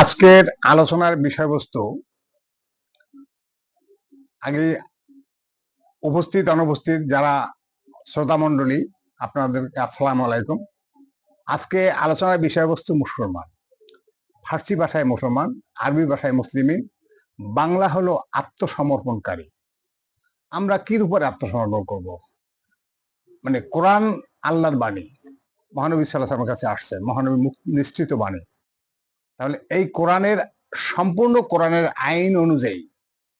আজকের আলোচনার বিষয়বস্তু আগে উপস্থিত, অনুপস্থিত যারা শ্রোতা মণ্ডলী আপনাদেরকে আসসালামু আলাইকুম। আজকে আলোচনার বিষয়বস্তু মুসলমান। ফার্সি ভাষায় মুসলমান, আরবি ভাষায় মুসলিমিন বাংলা হলো আত্মসমর্পণকারী। আমরা কির উপরে আত্মসমর্পণ করব? মানে কোরআন আল্লাহর বাণী। মহানবী সাল্লাহ কাছে আসছে। মহানবী নিশ্চিত বাণী। তাহলে এই কোরআনের, সম্পূর্ণ কোরআনের আইন অনুযায়ী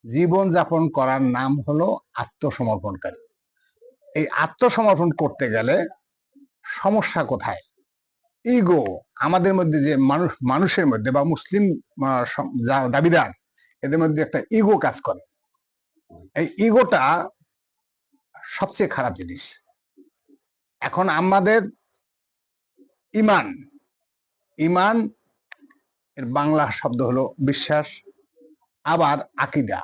জীবন যাপন করার নাম হলো আত্মসমর্পণকারী। এই আত্মসমর্পণ করতে গেলে সমস্যা কোথায়? ইগো আমাদের মধ্যে যে মানুষ, মানুষের মধ্যে বা মুসলিম দাবিদার, এদের মধ্যে একটা ইগো কাজ করে। এই ইগোটা সবচেয়ে খারাপ জিনিস। এখন আমাদের ইমান ইমান এর বাংলা শব্দ হলো বিশ্বাস, আবার আকিদা।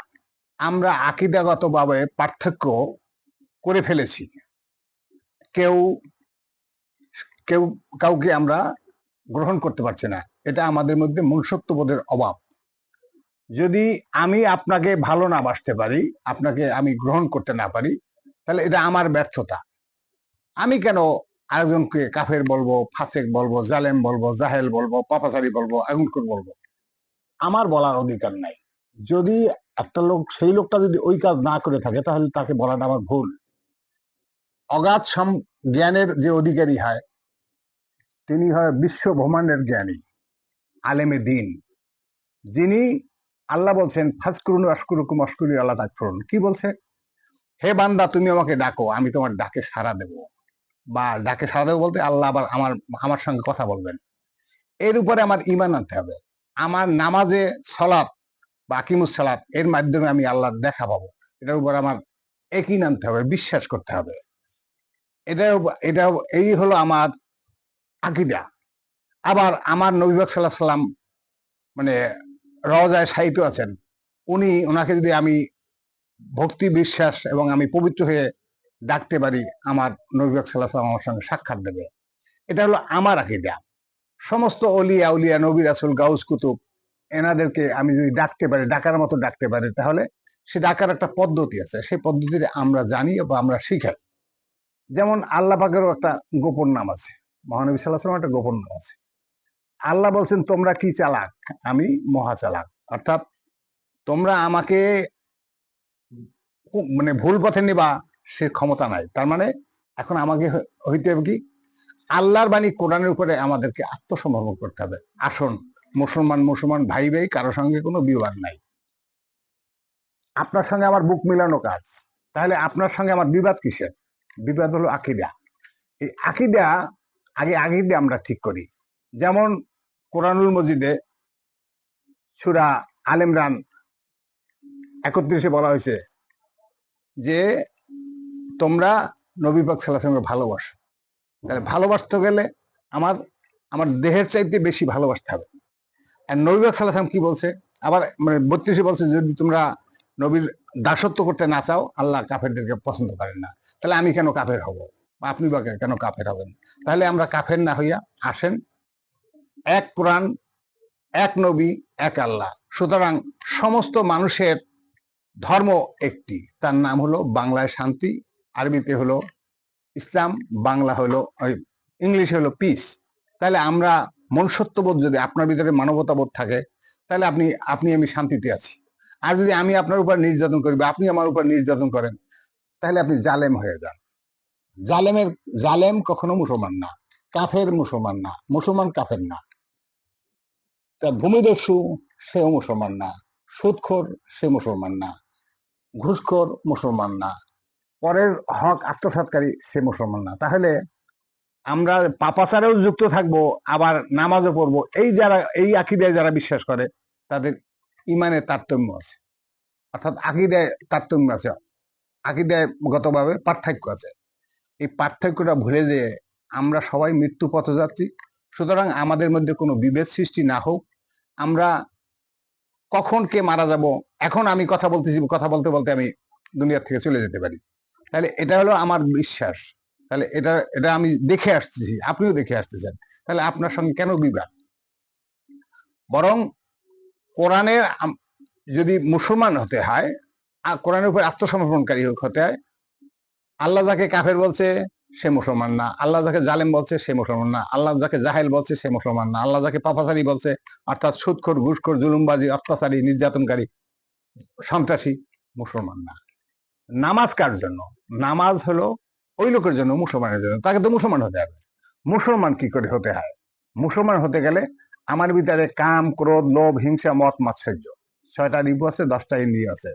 আমরা আকিদাগতভাবে পার্থক্য করে ফেলেছি। কেউ কেউ কাউকে আমরা গ্রহণ করতে পারছি না। এটা আমাদের মধ্যে মনুষ্যত্ববোধের অভাব। যদি আমি আপনাকে ভালো না বাসতে পারি, আপনাকে আমি গ্রহণ করতে না পারি, তাহলে এটা আমার ব্যর্থতা। আমি কেন আরেকজনকে কাফের বলব, ফাসেক বলব, জালেম বলব, জাহেল বলব, পাপাচারি বলব আগুনকুর বলব। আমার বলার অধিকার নাই। যদি একটা লোক, সেই লোকটা যদি ওই কাজ না করে থাকে, তাহলে তাকে বলাটা আমার ভুল। অগাধ সম, জ্ঞানের যে অধিকারী হয়, তিনি হয় বিশ্ব ব্রহ্মাণ্ডের জ্ঞানী, আলেমে দিন। যিনি আল্লাহ বলছেন ফাজকুরুন আশকুরুকুম অস্কুরি আল্লাহ তাকফুরুন কি বলছে? হে বান্দা, তুমি আমাকে ডাকো, আমি তোমার ডাকে সাড়া দেব। বা ডাকে সাড়া দেবো বলতে আল্লাহ আবার আমার আমার সঙ্গে কথা বলবেন। এর উপরে আমার ইমান আনতে হবে। আমার নামাজে সলাপ বা আকিমুস সালাত এর মাধ্যমে আমি আল্লাহর দেখা পাবো। এটার উপর আমার একই আনতে হবে, বিশ্বাস করতে হবে। এটা এটা এই হলো আমার আকিদা। আবার আমার নবীবাক সাল্লাহ সাল্লাম মানে রওজায় সাহিত্য আছেন। উনি ওনাকে যদি আমি ভক্তি, বিশ্বাস এবং আমি পবিত্র হয়ে ডাকতে পারি, আমার নবীবাক সাল্লাহ আমার সঙ্গে সাক্ষাৎ দেবে। এটা হলো আমার আকিদা। সমস্ত অলিয়া, উলিয়া, নবী রাসুল, গাউস কুতুব, এনাদেরকে আমি যদি ডাকতে পারি, ডাকার মতো ডাকতে পারি, তাহলে সে ডাকার একটা পদ্ধতি আছে। সেই পদ্ধতিতে আমরা জানি বা আমরা শিখাই যেমন আল্লাহ পাকেরও একটা গোপন নাম আছে। মহানবী সাল্লাহ একটা গোপন নাম আছে। আল্লাহ বলছেন, তোমরা কি চালাক? আমি, মহা চালাক। অর্থাৎ তোমরা আমাকে মানে ভুল পথে নিবা সে ক্ষমতা নাই। তার মানে এখন আমাকে হইতে হবে কি আল্লাহর বাণী কোরআনের উপরে আমাদেরকে আত্মসমর্পণ করতে হবে। আসুন মুসলমান মুসলমান ভাই ভাই কারও সঙ্গে কোনো বিবাদ নাই। আপনার সঙ্গে আমার বুক মিলানো কাজ। তাহলে আপনার সঙ্গে আমার বিবাদ কিসের? বিবাদ হলো আকিদা। এই আকিদা আগে আকিদা আমরা ঠিক করি। যেমন কোরআনুল মজিদে সুরা আলেমরান একত্রিশে বলা হয়েছে যে তোমরা নবী পাক সাল্লাহ সঙ্গে ভালোবাসো। তাহলে ভালোবাসতে গেলে আমার আমার দেহের চাইতে বেশি ভালোবাসতে হবে। আর নবী পাক সাল্লাহ সাল্লাম কি বলছে? আবার মানে বত্রিশে বলছে, যদি তোমরা নবীর দাসত্ব করতে না চাও, আল্লাহ কাফেরদেরকে পছন্দ করেন না। তাহলে আমি কেন কাফের হব? আপনি বা কেন কাফের হবেন? তাহলে আমরা কাফের না হইয়া আসেন, এক কোরআন, এক নবী, এক আল্লাহ। সুতরাং সমস্ত মানুষের ধর্ম একটি। তার নাম হলো বাংলায় শান্তি আরবিতে হলো ইসলাম, বাংলা হলো ইংলিশে হলো পিস তাহলে আমরা মনুষ্যত্ববোধ যদি আপনার ভিতরে মানবতাবোধ থাকে, তাহলে আপনি আপনি আমি শান্তিতে আছি। আর যদি আমি আপনার উপর নির্যাতন করি বা আপনি আমার উপর নির্যাতন করেন, তাহলে আপনি জালেম হয়ে যান। জালেমের, জালেম কখনো মুসলমান না, কাফের মুসলমান না, মুসলমান কাফের না। তা ভূমিদস্যু সেও মুসলমান না, সুদখোর সে মুসলমান না, ঘুষখোর মুসলমান না। পরের হক আত্মসাৎকারী সে মুসলমান না। তাহলে আমরা পাপাচারেও যুক্ত থাকব, আবার নামাজও পড়ব। এই যারা, এই আকিদায় যারা বিশ্বাস করে, তাদের ইমানে তারতম্য আছে। অর্থাৎ আকিদায় তারতম্য আছে। আকিদায় গতভাবে পার্থক্য আছে। এই পার্থক্যটা ভুলে যে আমরা সবাই মৃত্যু পথযাত্রী। সুতরাং আমাদের মধ্যে কোনো বিভেদ সৃষ্টি না হোক। আমরা কখন কে মারা যাব, এখন আমি কথা বলতেছি, কথা বলতে বলতে আমি দুনিয়ার থেকে চলে যেতে পারি। তাহলে এটা হলো আমার বিশ্বাস। তাহলে এটা এটা আমি দেখে আসতেছি, আপনিও দেখে আসতেছেন। তাহলে আপনার সঙ্গে কেন বিবাদ? বরং কোরআনের যদি মুসলমান হতে হয় আর কোরআনের উপর আত্মসমর্পণকারী হতে হয়, আল্লাহ যাকে কাফের বলছে, সে মুসলমান না। আল্লাহ যাকে জালেম বলছে, সে মুসলমান না। আল্লাহ যাকে জাহেল বলছে, সে মুসলমান না। আল্লাহ যাকে পাপাচারী বলছে, অর্থাৎ সুৎখোর, ঘুষখোর, জুলুমবাজি, অত্যাচারী, নির্যাতনকারী, সন্ত্রাসী, মুসলমান না। নামাজ কার জন্য? নামাজ হলো ওই লোকের জন্য, মুসলমানের জন্য। তাকে তো মুসলমান হতে হবে। মুসলমান কি করে হতে হয়? মুসলমান হতে গেলে আমার ভিতরে কাম, ক্রোধ, লোভ, হিংসা, মত, মাৎসর্য। ছয়টা রিপু আছে, দশটা ইন্দ্রিয় আছে।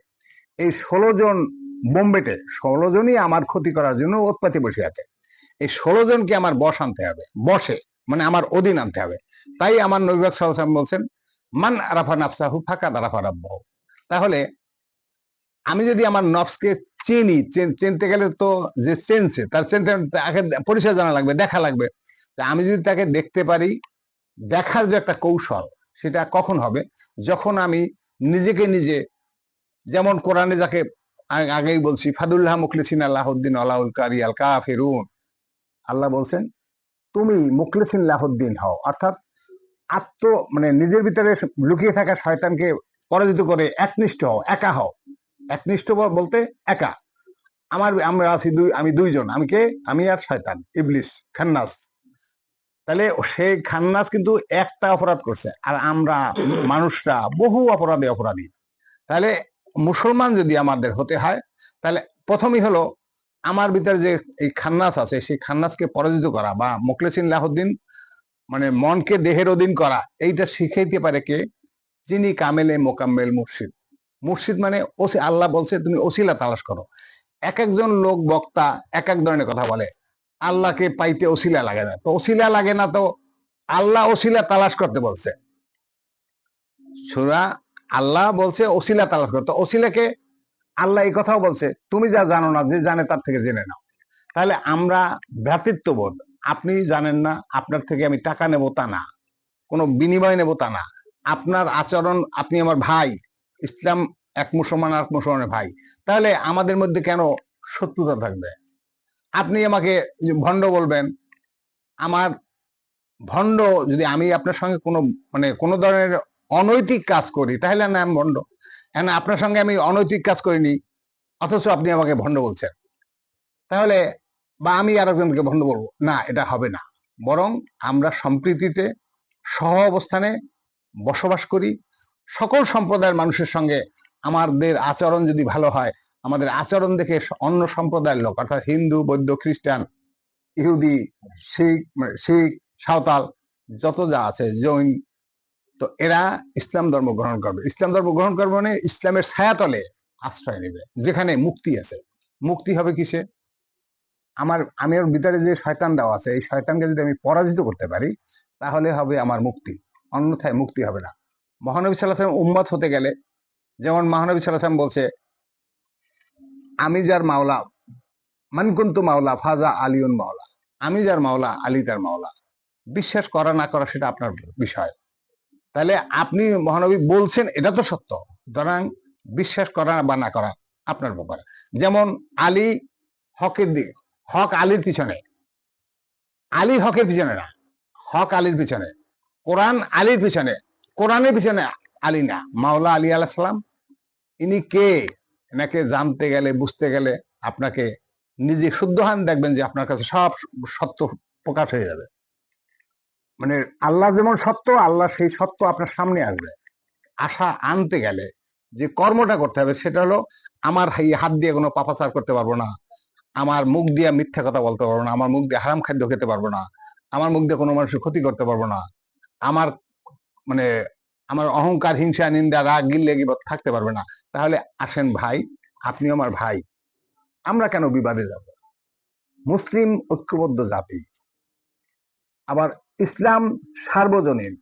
এই ষোলো জন বোম্বেতে, ষোলো জনই আমার ক্ষতি করার জন্য উৎপাতি বসে আছে। এই ষোলো জনকে আমার বস আনতে হবে, বসে মানে আমার অধীন আনতে হবে। তাই আমার নবীবাগ সাল্লাম বলছেন, মান আরাফা নাফসাহু ফাঁকা আরাফা রাব্বাহু। তাহলে আমি যদি আমার নফসকে চিনি, চেন- চিনতে গেলে তো যে চেনছে তার চিনতে তাকে পরিচয় জানা লাগবে, দেখা লাগবে। তা আমি যদি তাকে দেখতে পারি, দেখার যে একটা কৌশল, সেটা কখন হবে? যখন আমি নিজেকে নিজে, যেমন কোরআনে যাকে আগেই বলছি, ফাদুল্লাহ মুখলিসিন আল্লাহদ্দিন আল্লাহুল কারি আল কাফিরুন। আল্লাহ বলছেন, তুমি মুখলিসিন লাহুদ্দিন হও। অর্থাৎ আত্ম মানে নিজের ভিতরে লুকিয়ে থাকা শয়তানকে পরাজিত করে একনিষ্ঠ হও, একা হও। একনিষ্ঠ বল- বলতে একা। আমার, আমরা আছি দুই, আমি দুইজন। আমি কে? আমি আর শয়তান, ইবলিস, খান্নাস। তাহলে সেই খান্নাস কিন্তু একটা অপরাধ করছে, আর আমরা মানুষরা বহু অপরাধে অপরাধী। তাহলে মুসলমান যদি আমাদের হতে হয়, তাহলে প্রথমই হলো আমার ভিতরে যে এই খান্নাস আছে, সেই খান্নাসকে পরাজিত করা বা মোকলেসিন লাহুদ্দিন মানে মনকে দেহের অধীন করা, এইটা শিখাইতে পারে কে? যিনি কামেলে মোকাম্মেল মুর্শিদ। মুর্শিদ মানে ওসি, আল্লাহ বলছে তুমি ওসিলা তালাশ করো। এক একজন লোক, বক্তা এক এক ধরনের কথা বলে। আল্লাহকে পাইতে ওসিলা লাগে না। তো ওসিলা লাগে না তো আল্লাহ ওসিলা তালাশ করতে বলছে। সুরা আল্লাহ বলছে ওসিলা তালাশ করতে ওসিলাকে আল্লাহ এই কথাও বলছে, তুমি যা জানো না, যে জানে তার থেকে জেনে নাও। তাহলে আমরা ভ্রাতৃত্ববোধ, আপনি জানেন না, আপনার থেকে আমি টাকা নেব তা না, কোনো বিনিময় নেব তা না। আপনার আচরণ, আপনি আমার ভাই ইসলাম এক মুসলমান আর এক মুসলমানের ভাই। তাহলে আমাদের মধ্যে কেন শত্রুতা থাকবে? আপনি আমাকে ভণ্ড বলবেন। আমার ভণ্ড যদি আমি আপনার সঙ্গে কোনো মানে কোনো ধরনের অনৈতিক কাজ করি, তাহলে না আমি ভণ্ড। এখন আপনার সঙ্গে আমি অনৈতিক কাজ করিনি, অথচ আপনি আমাকে ভণ্ড বলছেন। তাহলে, বা আমি আরেকজনকে ভণ্ড বলব, না, এটা হবে না। বরং আমরা সম্প্রীতিতে সহ অবস্থানে বসবাস করি সকল সম্প্রদায়ের মানুষের সঙ্গে আমাদের আচরণ যদি ভালো হয়, আমাদের আচরণ দেখে অন্য সম্প্রদায়ের লোক, অর্থাৎ হিন্দু, বৌদ্ধ, খ্রিস্টান, ইহুদি, শিখ শিখ, সাঁওতাল, যত যা আছে, জৈন, তো এরা ইসলাম ধর্ম গ্রহণ করবে। ইসলাম ধর্ম গ্রহণ করবে মানে ইসলামের ছায়াতলে আশ্রয় নেবে, যেখানে মুক্তি আছে। মুক্তি হবে কিসে? আমার, আমি ওর ভিতরে যে শয়তান দেওয়া আছে, এই শয়তানকে যদি আমি পরাজিত করতে পারি, তাহলে হবে আমার মুক্তি। অন্যথায় মুক্তি হবে না। মহানবী সাল্লাহ সাল্লাম উম্মত হতে গেলে, যেমন মহানবী সাল্লাহ সাল্লাম বলছে, আমি যার মাওলা মানকুন্তু মাওলা, ফাজা আলিউন মাওলা, আমি যার মাওলা, আলী তার মাওলা। বিশ্বাস করা না করা সেটা আপনার বিষয়। তাহলে আপনি মহানবী বলছেন, এটা তো সত্য। সুতরাং বিশ্বাস করা বা না করা আপনার ব্যাপার। যেমন আলী হকের দিকে, হক আলীর পিছনে। আলী হকের পিছনে না, হক আলীর পিছনে। কোরআন আলীর পিছনে। কোরআনের পিছনে আলী না, মাওলা আলী আলাহ সালাম, ইনি কে? এনাকে জানতে গেলে, বুঝতে গেলে আপনাকে নিজে শুদ্ধহান দেখবেন যে আপনার কাছে সব সত্য প্রকাশ হয়ে যাবে। মানে আল্লাহ যেমন সত্য, আল্লাহ সেই সত্য আপনার সামনে আসবে। আশা আনতে গেলে যে কর্মটা করতে হবে সেটা হলো, আমার হাত দিয়ে কোনো পাপাচার করতে পারব না, আমার মুখ দিয়ে মিথ্যা কথা বলতে পারব না, আমার মুখ দিয়ে হারাম খাদ্য খেতে পারব না, আমার মুখ দিয়ে কোনো মানুষের ক্ষতি করতে পারব না, আমার মানে আমার অহংকার, হিংসা, নিন্দা, রাগ, গিল্লে, গিবত থাকতে পারবে না। তাহলে আসেন ভাই, আপনিও আমার ভাই। আমরা কেন বিবাদে যাব? মুসলিম ঐক্যবদ্ধ জাতি। আবার ইসলাম সার্বজনীন।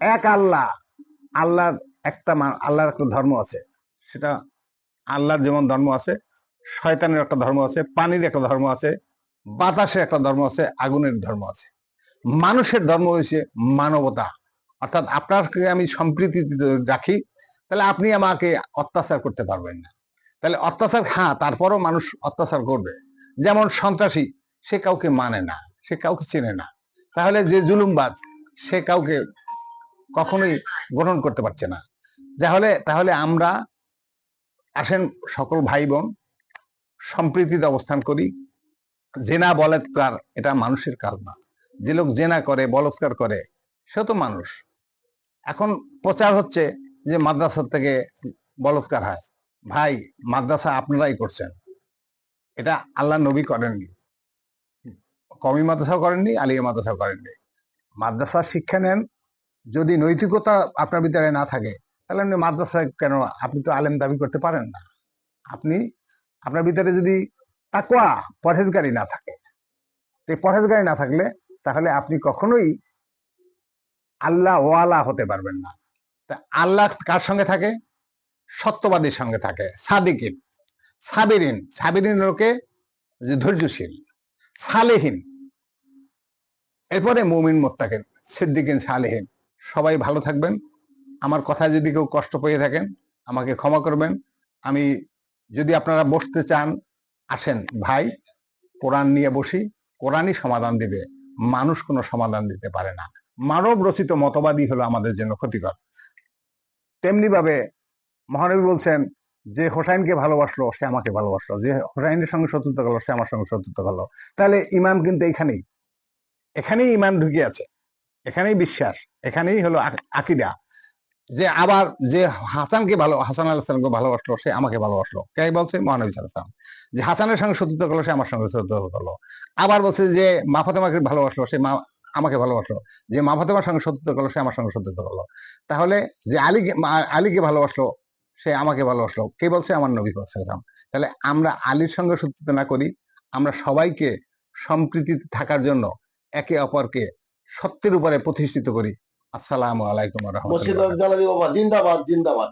এক আল্লাহ, আল্লাহর একটা আল্লাহর একটা ধর্ম আছে। সেটা আল্লাহর যেমন ধর্ম আছে, শয়তানের একটা ধর্ম আছে, পানির একটা ধর্ম আছে, বাতাসের একটা ধর্ম আছে, আগুনের ধর্ম আছে। মানুষের ধর্ম হয়েছে মানবতা। অর্থাৎ আপনাকে আমি সম্প্রীতি রাখি, তাহলে আপনি আমাকে অত্যাচার করতে পারবেন না। তাহলে অত্যাচার হ্যাঁ তারপরও মানুষ অত্যাচার করবে। যেমন সন্ত্রাসী, সে কাউকে মানে না, সে কাউকে চেনে না। তাহলে যে জুলুমবাজ, সে কাউকে কখনোই গ্রহণ করতে পারছে না। তাহলে তাহলে আমরা আসেন সকল ভাই বোন সম্প্রীতিতে অবস্থান করি। জেনা বলাৎকার এটা মানুষের কাজ না। যে লোক জেনা করে, বলৎকার করে সে তো মানুষ। এখন প্রচার হচ্ছে যে মাদ্রাসা থেকে বলৎকার হয়, ভাই, মাদ্রাসা আপনারাই করছেন। এটা আল্লাহ নবী করেননি। কমি মাদ্রাসাও করেননি, আলিয়া মাদ্রাসাও করেননি। মাদ্রাসা শিক্ষা নেন, যদি নৈতিকতা আপনার ভিতরে না থাকে, তাহলে আপনি মাদ্রাসায় কেন, আপনি তো আলেম দাবি করতে পারেন না। আপনি, আপনার ভিতরে যদি তাকওয়া, পরহেজগারি না থাকে। তো পরহেজগারি না থাকলে, তাহলে আপনি কখনোই আল্লাহ ওয়ালা হতে পারবেন না। তা আল্লাহ কার সঙ্গে থাকে? সত্যবাদীর সঙ্গে থাকে। সাদিকিন। সাবিরিন। সাবিরিন লোকে যে ধৈর্যশীল। সালেহীন। এরপরে মুমিন মোত্তাকেন, সিদ্দিকিন, সালেহীন। সবাই ভালো থাকবেন। আমার কথা যদি কেউ কষ্ট পেয়ে থাকেন, আমাকে ক্ষমা করবেন। আমি যদি আপনারা বসতে চান, আসেন ভাই, কোরআন নিয়ে বসি। কোরআনই সমাধান দিবে। মানুষ কোনো সমাধান দিতে পারে না। মানব রচিত মতবাদই হলো আমাদের জন্য ক্ষতিকর। তেমনি ভাবে মহানবী বলছেন, যে হোসাইনকে ভালোবাসলো, সে আমাকে ভালোবাসলো। যে হোসাইনের সঙ্গে শত্রুতা করল, সে আমার সঙ্গে শত্রুতা করল। তাহলে ইমান কিন্তু এখানেই। এখানেই ইমান ঢুকে আছে। এখানেই বিশ্বাস। এখানেই হলো আক- আকিদা। যে আবার যে হাসানকে ভালো, হাসান আল্লাহ সালামকে ভালোবাসলো, সে আমাকে ভালোবাসলো। কে বলছে? মহানবী সাল্লাম যে হাসানের সঙ্গে শত্রুতা করল, সে আমার সঙ্গে শত্রুতা করল। আবার বলছে যে মা ফাতেমাকে ভালোবাসলো, সে মা আমাকে ভালোবাসলো যে মা ফাতেমার সঙ্গে শত্রুতা করল, সে আমার সঙ্গে শত্রুতা করল। তাহলে যে আলীকে আলীকে ভালোবাসলো, সে আমাকে ভালোবাসলো। কে বলছে? আমার নবী সাল্লাম তাহলে আমরা আলীর সঙ্গে শত্রুতা না করি, আমরা সবাইকে সম্প্রীতিতে থাকার জন্য একে অপরকে সত্যের উপরে প্রতিষ্ঠিত করি। আসসালামু আলাইকুম রহমতুল্লাহ। জিন্দাবাদ জিন্দাবাদ।